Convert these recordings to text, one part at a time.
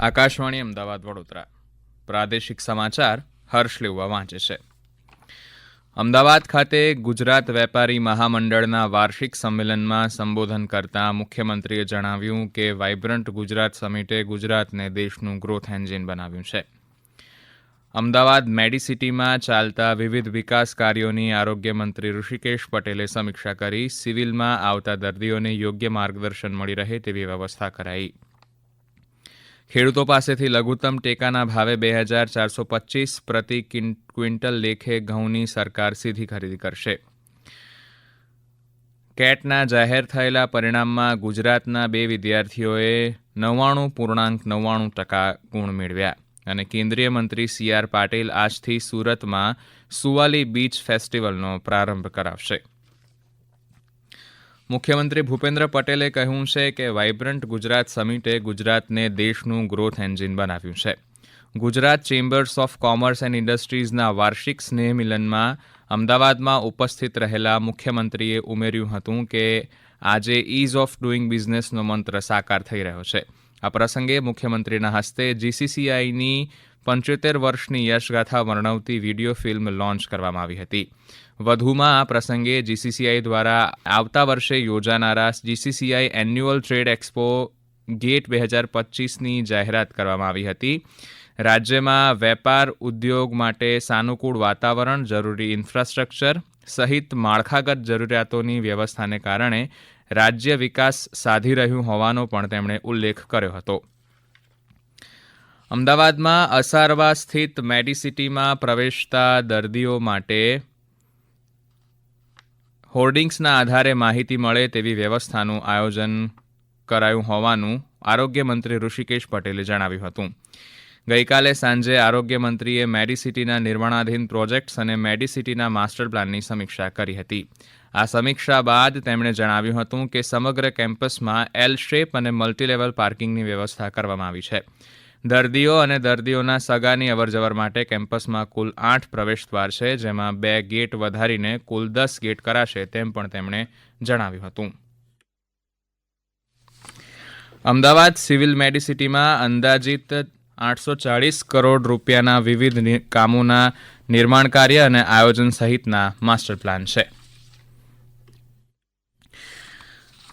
આકાશવાણી અમદાવાદ વડોદરા. પ્રાદેશિક સમાચાર હર્ષ લેવા વાંચે છે. અમદાવાદ ખાતે ગુજરાત વેપારી મહામંડળના વાર્ષિક સંમેલનમાં સંબોધન કરતા મુખ્યમંત્રીએ જણાવ્યું કે વાઇબ્રન્ટ ગુજરાત સમિટે ગુજરાતને દેશનું ગ્રોથ એન્જિન બનાવ્યું છે. અમદાવાદ મેડિસિટીમાં ચાલતા વિવિધ વિકાસ કાર્યોની આરોગ્ય મંત્રી ઋષિકેશ પટેલે સમીક્ષા કરી સિવિલમાં આવતા દર્દીઓને યોગ્ય માર્ગદર્શન મળી રહે તેવી વ્યવસ્થા કરાઈ. ખેડૂતો પાસેથી લઘુત્તમ ટેકાના ભાવે બે હજાર ચારસો પચીસ પ્રતિ ક્વિન્ટલ લેખે ઘઉંની સરકાર સીધી ખરીદી કરશે. કેટના જાહેર થયેલા પરિણામમાં ગુજરાતના બે વિદ્યાર્થીઓએ નવ્વાણું પૂર્ણાંક નવ્વાણું ટકા ગુણ મેળવ્યા. અને કેન્દ્રીય મંત્રી સી આર પાટીલ આજથી સુરતમાં સુવાલી બીચ ફેસ્ટિવલનો પ્રારંભ કરાવશે. મુખ્યમંત્રી ભૂપેન્દ્ર પટેલે કહ્યું છે કે વાઇબ્રન્ટ ગુજરાત સમિટે ગુજરાતને દેશનું ગ્રોથ એન્જિન બનાવ્યું છે. Gujarat chambers of commerce and ઇન્ડસ્ટ્રીઝના વાર્ષિક સ્નેહ મિલનમાં અમદાવાદમાં ઉપસ્થિત રહેલા મુખ્યમંત્રીએ ઉમેર્યું હતું કે આજે ઇઝ ઓફ ડુઇંગ બિઝનેસનો મંત્ર સાકાર થઈ રહ્યો છે. આ પ્રસંગે મુખ્યમંત્રીના હસ્તે જીસીસીઆઈની પંચોતેર વર્ષની યશગાથા વર્ણવતી વીડિયો ફિલ્મ લોન્ચ કરવામાં આવી હતી. વધુમાં આ પ્રસંગે જીસીસીઆઈ દ્વારા આવતા વર્ષે યોજાનારા GCCI annual trade expo gate બે હજાર પચીસની જાહેરાત કરવામાં આવી હતી. રાજ્યમાં વેપાર ઉદ્યોગ માટે સાનુકૂળ વાતાવરણ, જરૂરી ઇન્ફ્રાસ્ટ્રક્ચર, સહિત માળખાગત જરૂરિયાતોની વ્યવસ્થાને કારણે રાજ્ય વિકાસ સાધી રહ્યું હોવાનો પણ તેમણે ઉલ્લેખ કર્યો હતો. અમદાવાદમાં અસારવા સ્થિત મેડિસિટીમાં પ્રવેશતા દર્દીઓ માટે હોર્ડિંગ્સના આધારે માહિતી મળે તેવી વ્યવસ્થાનું આયોજન કરાયું હોવાનું આરોગ્ય મંત્રી ઋષિકેશ પટેલે જણાવ્યું હતું. ગઈકાલે સાંજે આરોગ્ય મંત્રીએ મેડિસિટીના નિર્માણાધીન પ્રોજેક્ટ્સ અને મેડિસિટીના માસ્ટર પ્લાનની સમીક્ષા કરી હતી. આ સમીક્ષા બાદ તેમણે જણાવ્યું હતું કે સમગ્ર કેમ્પસમાં એલ શેપ અને મલ્ટીલેવલ પાર્કિંગની વ્યવસ્થા કરવામાં આવી છે. દર્દીઓ અને દર્દીઓના સગાની અવરજવર માટે કેમ્પસમાં કુલ આઠ પ્રવેશદ્વાર છે, જેમાં બે ગેટ વધારીને કુલ દસ ગેટ કરાશે તેમ પણ તેમણે જણાવ્યું હતું. અમદાવાદ સિવિલ મેડિસિટીમાં અંદાજિત આઠસો ચાળીસ કરોડ રૂપિયાના વિવિધ કામોના નિર્માણ કાર્ય અને આયોજન સહિતના માસ્ટર પ્લાન છે.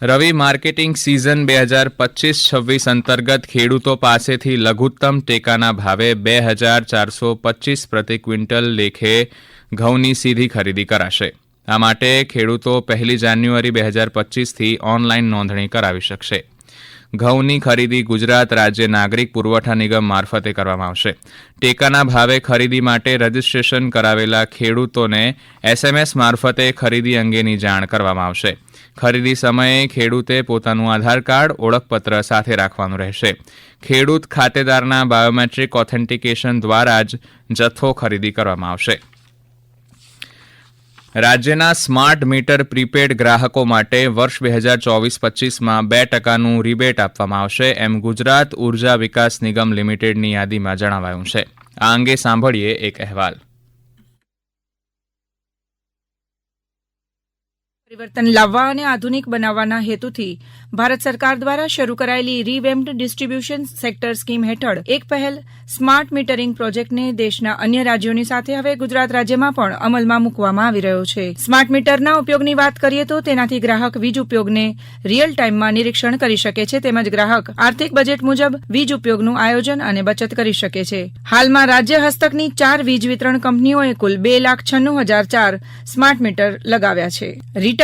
રવિ માર્કેટિંગ સિઝન બે હજાર પચીસ છવ્વીસ અંતર્ગત ખેડૂતો પાસેથી લઘુત્તમ ટેકાના ભાવે બે હજાર ચારસો પચીસ પ્રતિ ક્વિન્ટલ લેખે ઘઉંની સીધી ખરીદી કરાશે. આ માટે ખેડૂતો પહેલી જાન્યુઆરી બે હજાર પચીસથી ઓનલાઈન નોંધણી કરાવી શકશે. ઘઉંની ખરીદી ગુજરાત રાજ્ય નાગરિક પુરવઠા નિગમ મારફતે કરવામાં આવશે. ટેકાના ભાવે ખરીદી માટે રજીસ્ટ્રેશન કરાવેલા ખેડૂતોને એસએમએસ મારફતે ખરીદી અંગેની જાણ કરવામાં આવશે. ખરીદી સમયે ખેડૂતે પોતાનું આધાર કાર્ડ, ઓળખપત્ર સાથે રાખવાનું રહેશે. ખેડૂત ખાતેદારના બાયોમેટ્રિક ઓથેન્ટિકેશન દ્વારા જ જથ્થો ખરીદી કરવામાં આવશે. રાજ્યના સ્માર્ટ મીટર પ્રીપેડ ગ્રાહકો માટે વર્ષ બે હજાર ચોવીસ પચીસમાં બે ટકાનું રિબેટ આપવામાં આવશે એમ ગુજરાત ઊર્જા વિકાસ નિગમ લિમિટેડની યાદીમાં જણાવાયું છે. આ અંગે સાંભળીએ એક અહેવાલ. પરિવર્તન લાવવા અને આધુનિક બનાવવાના હેતુથી ભારત સરકાર દ્વારા શરૂ કરાયેલી રીવેમ્ડ ડિસ્ટ્રીબ્યુશન સેક્ટર સ્કીમ હેઠળ એક પહેલ સ્માર્ટ મીટરિંગ પ્રોજેક્ટને દેશના અન્ય રાજ્યોની સાથે હવે ગુજરાત રાજ્યમાં પણ અમલમાં મૂકવામાં આવી રહ્યો છે. સ્માર્ટ મીટરના ઉપયોગની વાત કરીએ તો તેનાથી ગ્રાહક વીજ ઉપયોગને રિયલ ટાઈમમાં નિરીક્ષણ કરી શકે છે તેમજ ગ્રાહક આર્થિક બજેટ મુજબ વીજ ઉપયોગનું આયોજન અને બચત કરી શકે છે. હાલમાં રાજ્ય હસ્તકની ચાર વીજ વિતરણ કંપનીઓએ કુલ બે લાખ છન્નું હજાર ચાર સ્માર્ટ મીટર લગાવ્યા છે. રીટા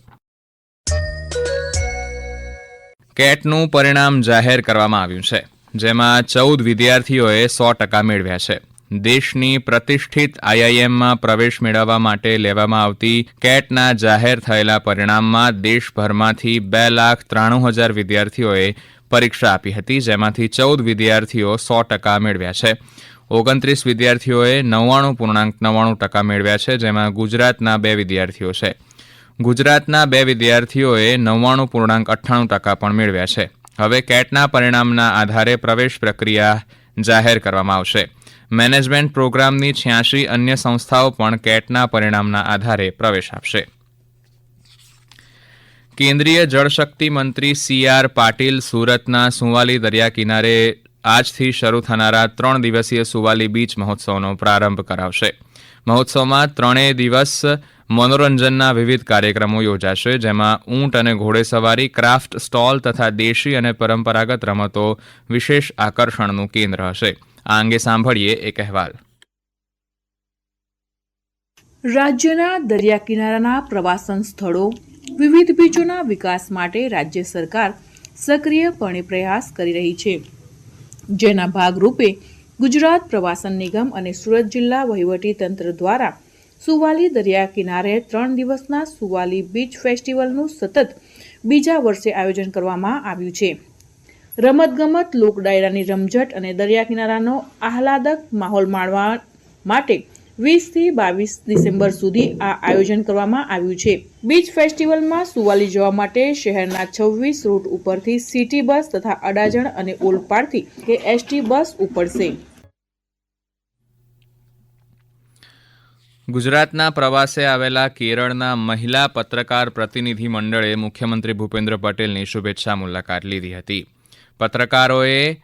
કેટનું પરિણામ જાહેર કરવામાં આવ્યું છે, જેમાં ચૌદ વિદ્યાર્થીઓએ સો ટકા મેળવ્યા છે. દેશની પ્રતિષ્ઠિત આઈઆઈએમમાં પ્રવેશ મેળવવા માટે લેવામાં આવતી કેટના જાહેર થયેલા પરિણામમાં દેશભરમાંથી બે લાખ ત્રાણું હજાર વિદ્યાર્થીઓએ પરીક્ષા આપી હતી, જેમાંથી ચૌદ વિદ્યાર્થીઓ સો ટકા મેળવ્યા છે. ઓગણત્રીસ વિદ્યાર્થીઓએ નવ્વાણું પૂર્ણાંક નવ્વાણું ટકા મેળવ્યા છે, જેમાં ગુજરાતના બે વિદ્યાર્થીઓ છે. ગુજરાતના બે વિદ્યાર્થીઓએ નવ્વાણું પૂર્ણાંક અઠ્ઠાણું ટકા પણ મેળવ્યા છે. હવે કેટના પરિણામના આધારે પ્રવેશ પ્રક્રિયા જાહેર કરવામાં આવશે. મેનેજમેન્ટ પ્રોગ્રામની છ્યાસી અન્ય સંસ્થાઓ પણ કેટના પરિણામના આધારે પ્રવેશ આપશે. કેન્દ્રીય જળશક્તિ મંત્રી સી આર પાટીલ સુરતના સુવાલી દરિયા કિનારે આજથી શરૂ થનારા ત્રણ દિવસીય સુવાલી બીચ મહોત્સવનો પ્રારંભ કરાવશે. મહોત્સવમાં ત્રણેય દિવસ મનોરંજનના વિવિધ કાર્યક્રમો યોજાશે, જેમાં ઊંટ અને ઘોડેસવારી, ક્રાફ્ટ સ્ટોલ તથા દેશી અને પરંપરાગત રમતો વિશેષ આકર્ષણનું કેન્દ્ર હશે. આ અંગે સાંભળીએ એક અહેવાલ. રાજ્યના દરિયા કિનારાના પ્રવાસન સ્થળો વિવિધ બીચોના વિકાસ માટે રાજ્ય સરકાર સક્રિયપણે પ્રયાસ કરી રહી છે. જેના ભાગરૂપે ગુજરાત પ્રવાસન નિગમ અને સુરત જિલ્લા વહીવટી તંત્ર દ્વારા સુવાલી દરિયા કિનારે ત્રણ દિવસના સુવાલી બીચ ફેસ્ટિવલનું સતત બીજા વર્ષે આયોજન કરવામાં આવ્યું છે. રમતગમત લોક ડાયરાની રમઝટ અને દરિયા કિનારાનો આહલાદક માહોલ માણવા માટે વીસથી બાવીસ ડિસેમ્બર સુધી આ આયોજન કરવામાં આવ્યું છે. બીચ ફેસ્ટિવલમાં સુવાલી જવા માટે શહેરના છવ્વીસ રૂટ ઉપરથી સિટી બસ તથા અડાજણ અને ઓલપાડથી કે એસટી બસ ઉપડશે. ગુજરાતના પ્રવાસે આવેલા કેરળના મહિલા પત્રકાર પ્રતિનિધિ મંડળે મુખ્યમંત્રી ભૂપેન્દ્ર પટેલની શુભેચ્છા મુલાકાત લીધી હતી. પત્રકારોએ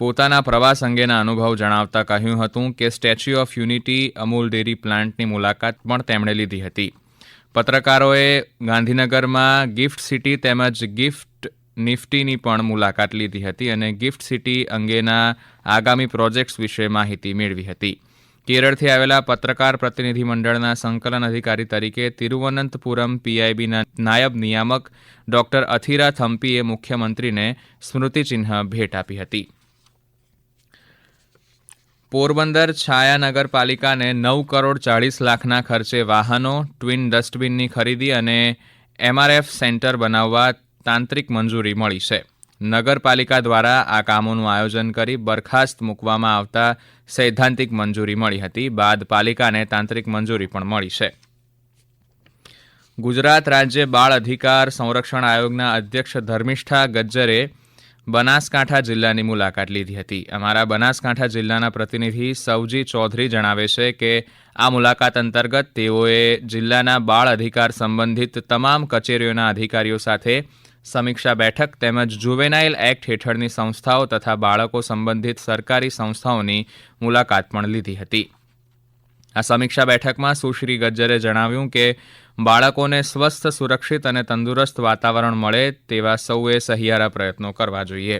પોતાના પ્રવાસ અંગેના અનુભવ જણાવતા કહ્યું હતું કે statue of unity Amul dairy પ્લાન્ટની મુલાકાત પણ તેમણે લીધી હતી. પત્રકારોએ ગાંધીનગરમાં ગિફ્ટ સિટી તેમજ ગિફ્ટ નિફ્ટીની પણ મુલાકાત લીધી હતી અને ગિફ્ટ સિટી અંગેના આગામી પ્રોજેક્ટ્સ વિશે માહિતી મેળવી હતી. કેરળથી આવેલા પત્રકાર પ્રતિનિધિ મંડળના સંકલન અધિકારી તરીકે તિરુવનંતપુરમ પીઆઈબીના નાયબ નિયામક ડોક્ટર અથિરા થમ્પીએ મુખ્યમંત્રીને સ્મૃતિચિહ્ન ભેટ આપી હતી. પોરબંદર છાયા નગરપાલિકાને નવ કરોડ ચાળીસ લાખના ખર્ચે વાહનો, ટ્વિન ડસ્ટબિનની ખરીદી અને એમઆરએફ સેન્ટર બનાવવા તાંત્રિક મંજૂરી મળી છે. નગરપાલિકા દ્વારા આ કામોનું આયોજન કરી બરખાસ્ત મૂકવામાં આવતા સૈદ્ધાંતિક મંજૂરી મળી હતી. બાદ પાલિકાને તાંત્રિક મંજૂરી પણ મળી છે. ગુજરાત રાજ્ય બાળ અધિકાર સંરક્ષણ આયોગના અધ્યક્ષ ધર્મિષ્ઠા ગજ્જરે બનાસકાંઠા જિલ્લાની મુલાકાત લીધી હતી. અમારા બનાસકાંઠા જિલ્લાના પ્રતિનિધિ સવજી ચૌધરી જણાવે છે કે આ મુલાકાત અંતર્ગત તેઓએ જિલ્લાના બાળ અધિકાર સંબંધિત તમામ કચેરીઓના અધિકારીઓ સાથે સમીક્ષા બેઠક તેમજ જુવેનાઇલ એક્ટ હેઠળની સંસ્થાઓ તથા બાળકો સંબંધિત સરકારી સંસ્થાઓની મુલાકાત પણ લીધી હતી. આ સમીક્ષા બેઠકમાં સુશ્રી ગજ્જરે જણાવ્યું કે બાળકોને સ્વસ્થ, સુરક્ષિત અને તંદુરસ્ત વાતાવરણ મળે તેવા સૌએ સહિયારા પ્રયત્નો કરવા જોઈએ.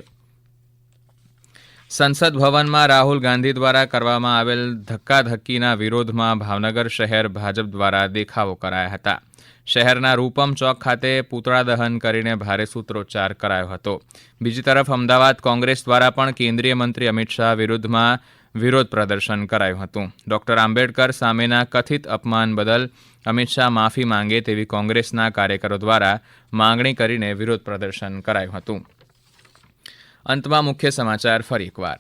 સંસદ ભવનમાં રાહુલ ગાંધી દ્વારા કરવામાં આવેલ ધક્કાધક્કીના વિરોધમાં ભાવનગર શહેર ભાજપ દ્વારા દેખાવો કરાયા હતા. શહેરના રૂપમ ચોક ખાતે પૂતળા દહન કરીને ભારે સૂત્રોચ્ચાર કરાયો હતો. બીજી તરફ અમદાવાદ કોંગ્રેસ દ્વારા પણ કેન્દ્રીય મંત્રી અમિત શાહ વિરુદ્ધમાં વિરોધ પ્રદર્શન કરાયું હતું. ડોક્ટર આંબેડકર સામેના કથિત અપમાન બદલ અમિત શાહ માફી માંગે તેવી કોંગ્રેસના કાર્યકરો દ્વારા માંગણી કરીને વિરોધ પ્રદર્શન કરાયું હતું. અંતમાં મુખ્ય સમાચાર ફરી એકવાર.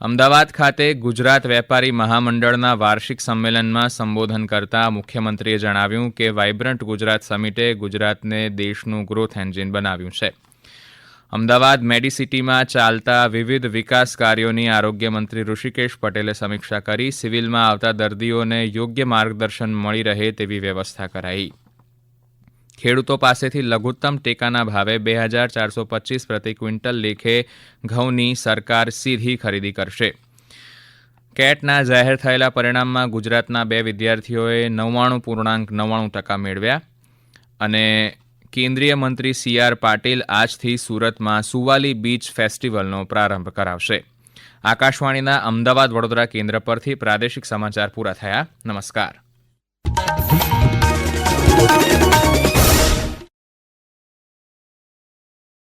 અમદાવાદ ખાતે ગુજરાત વેપારી મહામંડળના વાર્ષિક સંમેલનમાં સંબોધન કરતા મુખ્યમંત્રીએ જણાવ્યું કે વાઇબ્રન્ટ ગુજરાત સમિટે ગુજરાતને દેશનું ગ્રોથ એન્જિન બનાવ્યું છે. અમદાવાદ મેડિસિટીમાં ચાલતા વિવિધ વિકાસ કાર્યોની આરોગ્ય મંત્રી ઋષિકેશ પટેલે સમીક્ષા કરી, સિવિલમાં આવતા દર્દીઓને યોગ્ય માર્ગદર્શન મળી રહે તેવી વ્યવસ્થા કરાઈ. ખેડૂતો પાસેથી લઘુત્તમ ટેકાના ભાવે બે હજાર ચારસો પચીસ પ્રતિ ક્વિન્ટલ લેખે ઘઉંની સરકાર સીધી ખરીદી કરશે. કેટના જાહેર થયેલા પરિણામમાં ગુજરાતના બે વિદ્યાર્થીઓએ નવ્વાણું પૂર્ણાંક નવ્વાણું ટકા મેળવ્યા અને કેન્દ્રીય મંત્રી સી આર પાટીલ આજથી સુરતમાં સુવાલી બીચ ફેસ્ટિવલનો પ્રારંભ કરાવશે. આકાશવાણીના અમદાવાદ વડોદરા કેન્દ્ર પરથી પ્રાદેશિક સમાચાર પૂરા થયા. નમસ્કાર.